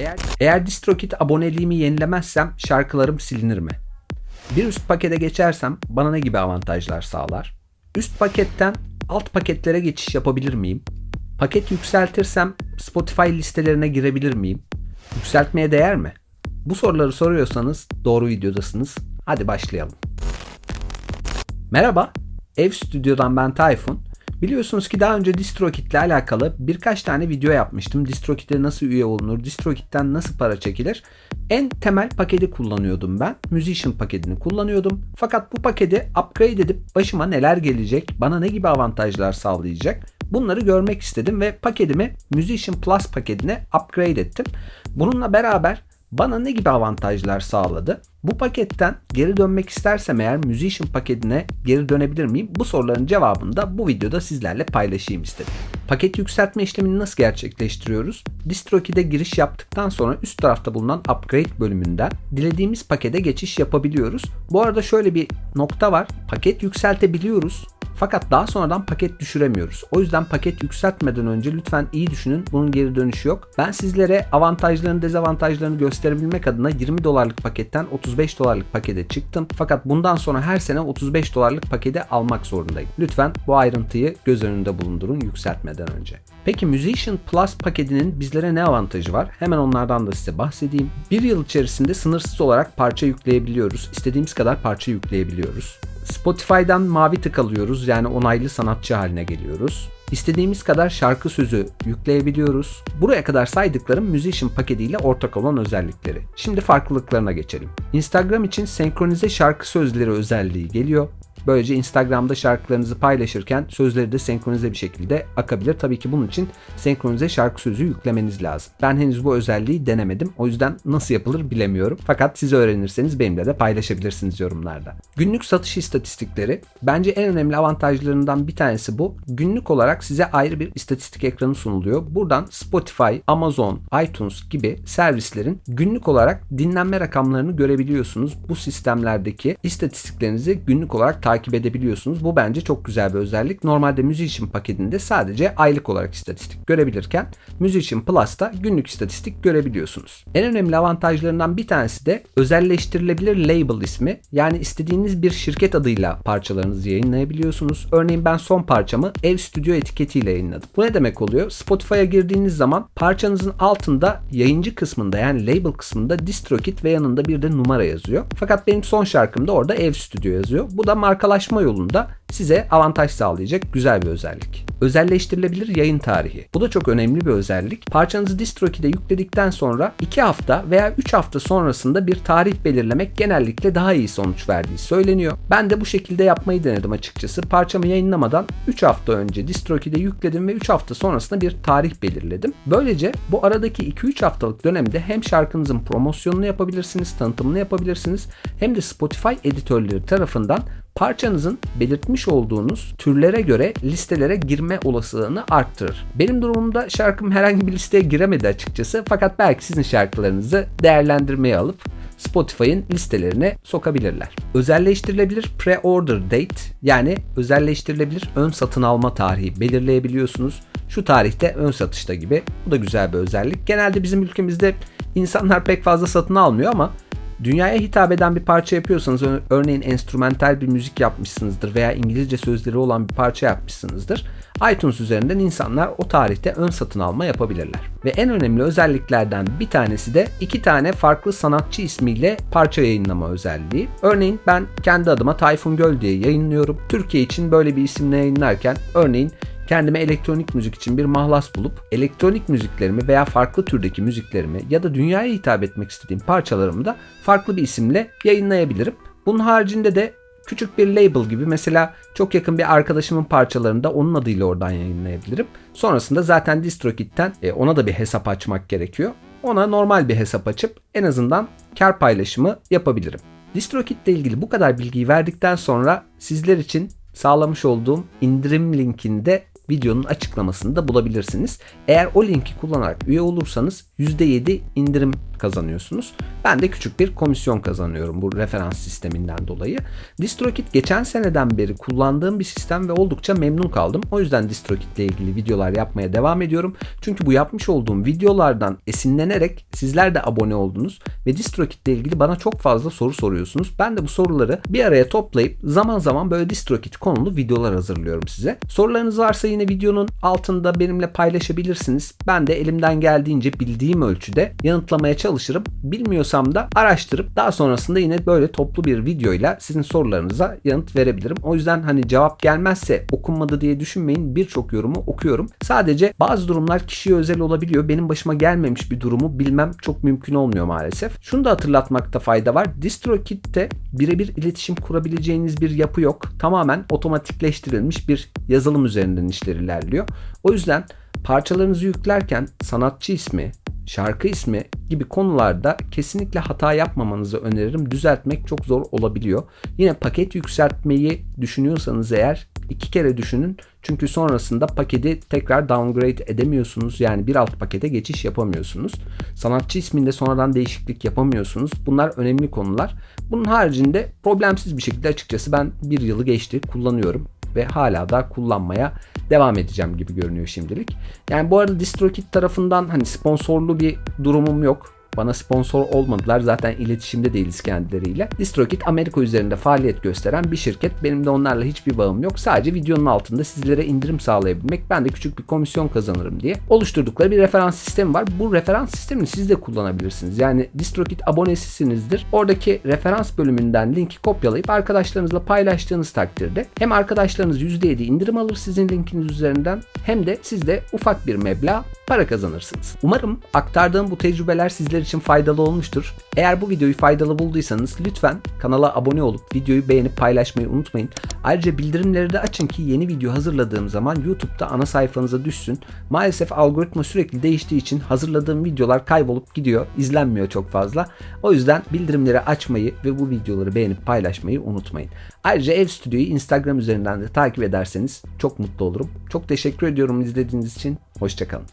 Eğer, eğer DistroKid aboneliğimi yenilemezsem şarkılarım silinir mi? Bir üst pakete geçersem bana ne gibi avantajlar sağlar? Üst paketten alt paketlere geçiş yapabilir miyim? Paket yükseltirsem Spotify listelerine girebilir miyim? Yükseltmeye değer mi? Bu soruları soruyorsanız doğru videodasınız. Hadi başlayalım. Merhaba, Ev Stüdyo'dan ben Tayfun. Biliyorsunuz ki daha önce DistroKid ile alakalı birkaç tane video yapmıştım. DistroKid'e nasıl üye olunur, DistroKid'den nasıl para çekilir. En temel paketi kullanıyordum ben. Musician paketini kullanıyordum. Fakat bu paketi upgrade edip başıma neler gelecek, bana ne gibi avantajlar sağlayacak bunları görmek istedim ve paketimi Musician Plus paketine upgrade ettim. Bununla beraber bana ne gibi avantajlar sağladı? Bu paketten geri dönmek istersem eğer Musician paketine geri dönebilir miyim? Bu soruların cevabını da bu videoda sizlerle paylaşayım istedim. Paket yükseltme işlemini nasıl gerçekleştiriyoruz? DistroKid'e giriş yaptıktan sonra üst tarafta bulunan Upgrade bölümünden dilediğimiz pakete geçiş yapabiliyoruz. Bu arada şöyle bir nokta var. Paket yükseltebiliyoruz fakat daha sonradan paket düşüremiyoruz. O yüzden paket yükseltmeden önce lütfen iyi düşünün. Bunun geri dönüşü yok. Ben sizlere avantajlarını dezavantajlarını gösterebilmek adına 20 dolarlık paketten 35 dolarlık pakete çıktım. Fakat bundan sonra her sene 35 dolarlık paketi almak zorundayım. Lütfen bu ayrıntıyı göz önünde bulundurun yükseltmeden önce. Peki Musician Plus paketinin bizlere ne avantajı var? Hemen onlardan da size bahsedeyim. Bir yıl içerisinde sınırsız olarak parça yükleyebiliyoruz. İstediğimiz kadar parça yükleyebiliyoruz. Spotify'dan mavi tık alıyoruz yani onaylı sanatçı haline geliyoruz. İstediğimiz kadar şarkı sözü yükleyebiliyoruz. Buraya kadar saydıklarım Musician paketiyle ortak olan özellikleri. Şimdi farklılıklarına geçelim. Instagram için senkronize şarkı sözleri özelliği geliyor. Böylece Instagram'da şarkılarınızı paylaşırken sözleri de senkronize bir şekilde akabilir. Tabii ki bunun için senkronize şarkı sözü yüklemeniz lazım. Ben henüz bu özelliği denemedim. O yüzden nasıl yapılır bilemiyorum. Fakat siz öğrenirseniz benimle de paylaşabilirsiniz yorumlarda. Günlük satış istatistikleri bence en önemli avantajlarından bir tanesi bu. Günlük olarak size ayrı bir istatistik ekranı sunuluyor. Buradan Spotify, Amazon, iTunes gibi servislerin günlük olarak dinlenme rakamlarını görebiliyorsunuz. Bu sistemlerdeki istatistiklerinizi günlük olarak edebiliyorsunuz. Bu bence çok güzel bir özellik. Normalde Musician paketinde sadece aylık olarak istatistik görebilirken Musician Plus'ta günlük istatistik görebiliyorsunuz. En önemli avantajlarından bir tanesi de özelleştirilebilir label ismi. Yani istediğiniz bir şirket adıyla parçalarınızı yayınlayabiliyorsunuz. Örneğin ben son parçamı Ev Stüdyo etiketiyle yayınladım. Bu ne demek oluyor? Spotify'a girdiğiniz zaman parçanızın altında yayıncı kısmında yani label kısmında DistroKid ve yanında bir de numara yazıyor. Fakat benim son şarkımda orada Ev Stüdyo yazıyor. Bu da markalaşma yolunda size avantaj sağlayacak güzel bir özellik. Özelleştirilebilir yayın tarihi. Bu da çok önemli bir özellik. Parçanızı DistroKid'e yükledikten sonra 2 hafta veya 3 hafta sonrasında bir tarih belirlemek genellikle daha iyi sonuç verdiği söyleniyor. Ben de bu şekilde yapmayı denedim açıkçası. Parçamı yayınlamadan 3 hafta önce DistroKid'e yükledim ve 3 hafta sonrasında bir tarih belirledim. Böylece bu aradaki 2-3 haftalık dönemde hem şarkınızın promosyonunu yapabilirsiniz, tanıtımını yapabilirsiniz hem de Spotify editörleri tarafından parçanızın belirtmiş olduğunuz türlere göre listelere girme olasılığını arttırır. Benim durumumda şarkım herhangi bir listeye giremedi açıkçası fakat belki sizin şarkılarınızı değerlendirmeye alıp Spotify'ın listelerine sokabilirler. Özelleştirilebilir pre-order date yani özelleştirilebilir ön satın alma tarihi belirleyebiliyorsunuz. Şu tarihte ön satışta gibi. Bu da güzel bir özellik. Genelde bizim ülkemizde insanlar pek fazla satın almıyor ama Dünyaya hitap eden bir parça yapıyorsanız örneğin enstrümantal bir müzik yapmışsınızdır veya İngilizce sözleri olan bir parça yapmışsınızdır. iTunes üzerinden insanlar o tarihte ön satın alma yapabilirler. Ve en önemli özelliklerden bir tanesi de iki tane farklı sanatçı ismiyle parça yayınlama özelliği. Örneğin ben kendi adıma Tayfun Göl diye yayınlıyorum. Türkiye için böyle bir isimle yayınlarken örneğin kendime elektronik müzik için bir mahlas bulup elektronik müziklerimi veya farklı türdeki müziklerimi ya da dünyaya hitap etmek istediğim parçalarımı da farklı bir isimle yayınlayabilirim. Bunun haricinde de küçük bir label gibi mesela çok yakın bir arkadaşımın parçalarını da onun adıyla oradan yayınlayabilirim. Sonrasında zaten DistroKid'den e, ona da bir hesap açmak gerekiyor. Ona normal bir hesap açıp en azından kar paylaşımı yapabilirim. DistroKid ile ilgili bu kadar bilgiyi verdikten sonra sizler için sağlamış olduğum indirim linkinde videonun açıklamasında bulabilirsiniz. Eğer o linki kullanarak üye olursanız %7 indirim kazanıyorsunuz. Ben de küçük bir komisyon kazanıyorum bu referans sisteminden dolayı. DistroKit geçen seneden beri kullandığım bir sistem ve oldukça memnun kaldım. O yüzden DistroKit ile ilgili videolar yapmaya devam ediyorum. Çünkü bu yapmış olduğum videolardan esinlenerek sizler de abone oldunuz ve DistroKit ile ilgili bana çok fazla soru soruyorsunuz. Ben de bu soruları bir araya toplayıp zaman zaman böyle DistroKit konulu videolar hazırlıyorum size. Sorularınız varsa yine videonun altında benimle paylaşabilirsiniz. Ben de elimden geldiğince bildiğim ölçüde yanıtlamaya çalışırım. Bilmiyorsam da araştırıp daha sonrasında yine böyle toplu bir videoyla sizin sorularınıza yanıt verebilirim. O yüzden hani cevap gelmezse okunmadı diye düşünmeyin. Birçok yorumu okuyorum. Sadece bazı durumlar kişiye özel olabiliyor. Benim başıma gelmemiş bir durumu bilmem çok mümkün olmuyor maalesef. Şunu da hatırlatmakta fayda var. DistroKit'te birebir iletişim kurabileceğiniz bir yapı yok. Tamamen otomatikleştirilmiş bir yazılım üzerinden işler ilerliyor. O yüzden parçalarınızı yüklerken sanatçı ismi, şarkı ismi gibi konularda kesinlikle hata yapmamanızı öneririm. Düzeltmek çok zor olabiliyor. Yine paket yükseltmeyi düşünüyorsanız eğer iki kere düşünün. Çünkü sonrasında paketi tekrar downgrade edemiyorsunuz. Yani bir alt pakete geçiş yapamıyorsunuz. Sanatçı isminde sonradan değişiklik yapamıyorsunuz. Bunlar önemli konular. Bunun haricinde problemsiz bir şekilde açıkçası ben bir yılı geçti kullanıyorum ve hala da kullanmaya devam edeceğim gibi görünüyor şimdilik. Yani bu arada DistroKit tarafından hani sponsorlu bir durumum yok. Bana sponsor olmadılar. Zaten iletişimde değiliz kendileriyle. DistroKit Amerika üzerinde faaliyet gösteren bir şirket. Benim de onlarla hiçbir bağım yok. Sadece videonun altında sizlere indirim sağlayabilmek. Ben de küçük bir komisyon kazanırım diye oluşturdukları bir referans sistemi var. Bu referans sistemini siz de kullanabilirsiniz. Yani DistroKit abonesisinizdir. Oradaki referans bölümünden linki kopyalayıp arkadaşlarınızla paylaştığınız takdirde hem arkadaşlarınız %7 indirim alır sizin linkiniz üzerinden hem de siz de ufak bir meblağ para kazanırsınız. Umarım aktardığım bu tecrübeler sizler için faydalı olmuştur. Eğer bu videoyu faydalı bulduysanız lütfen kanala abone olup videoyu beğenip paylaşmayı unutmayın. Ayrıca bildirimleri de açın ki yeni video hazırladığım zaman YouTube'da ana sayfanıza düşsün. Maalesef algoritma sürekli değiştiği için hazırladığım videolar kaybolup gidiyor. izlenmiyor çok fazla. O yüzden bildirimleri açmayı ve bu videoları beğenip paylaşmayı unutmayın. Ayrıca Ev Stüdyo'yu Instagram üzerinden de takip ederseniz çok mutlu olurum. Çok teşekkür ediyorum izlediğiniz için. Hoşçakalın.